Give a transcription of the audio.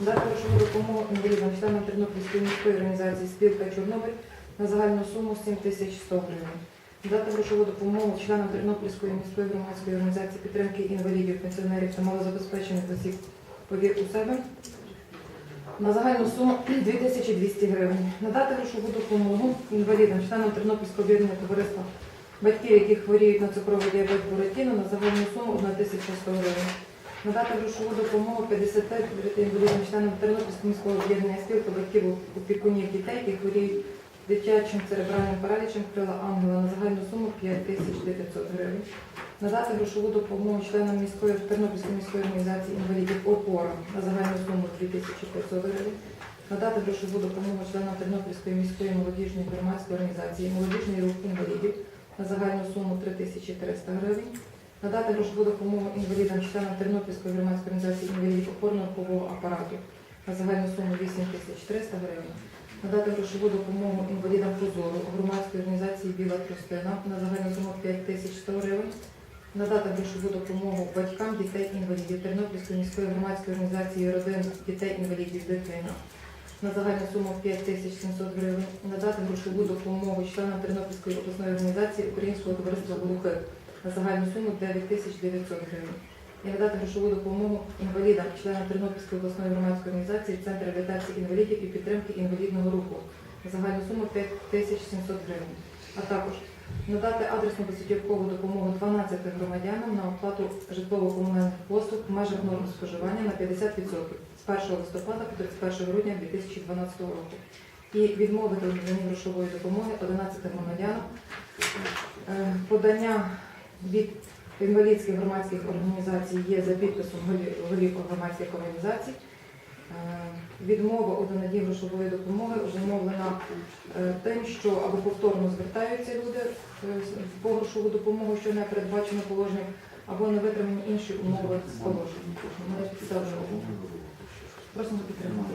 Дати грошову допомогу інвалідам членам Тернопільської міської організації Спілка Чорнобиль на загальну суму 7 тисяч 100 гривень. Дати грошову допомогу членам Тернопільської міської громадської організації підтримки інвалідів, пенсіонерів та малозабезпечених осіб повір у себе на загальну суму 2200 гривень. Надати грошову допомогу інвалідам, членам Тернопільського об'єднання товариства батьків, які хворіють на цукровий діабет Буратіно на загальну суму 1100 гривень. Надати грошову допомогу 55 інвалідам, членам Тернопільського міського об'єднання спілки батьків опікунів дітей, які хворіють дитячим церебральним паралічем крила ангела на загальну суму 5900 гривень. Надати грошову допомогу членам міської Тернопільської міської організації інвалідів опора на загальну суму 2500 гривень. Надати грошову допомогу членам Тернопільської міської молодіжної громадської організації молодіжний рух інвалідів на загальну суму 3300 гривень. Надати грошову допомогу інвалідам, членам Тернопільської громадської організації інвалідів опорно-рухового апарату на загальну суму 8300 гривень. Надати грошову допомогу інвалідам позору громадської організації Біла Тростина на загальну суму 5100 гривень. Надати грошову допомогу батькам дітей-інвалідів Тернопільської міської громадської організації родин дітей-інвалідів дитина на загальну суму 5700 гривень. Надати грошову допомогу членам Тернопільської обласної організації Українського товариства глухих на загальну суму 9900 гривень. І надати грошову допомогу інвалідам, членам Тернопільської обласної громадської організації Центр реабілітації інвалідів і підтримки інвалідного руху на загальну суму 5700 гривень. А також надати адресну безпечкову допомогу 12 громадянам на оплату житлово-комунальних послуг в межах норм споживання на 50% з 1 листопада по 31 грудня 2012 року. І відмовити у наданні грошової допомоги 11 громадянам Е, подання від інвалідських громадських організацій є за підписом голів- громадських організацій. Е, Відмова у наданні грошової допомоги обумовлена е, тим, що або повторно звертаються люди е, по грошову допомогу, що не передбачено положенням, або не витримані інші умови з положення. Ми підставили. Просимо підтримати.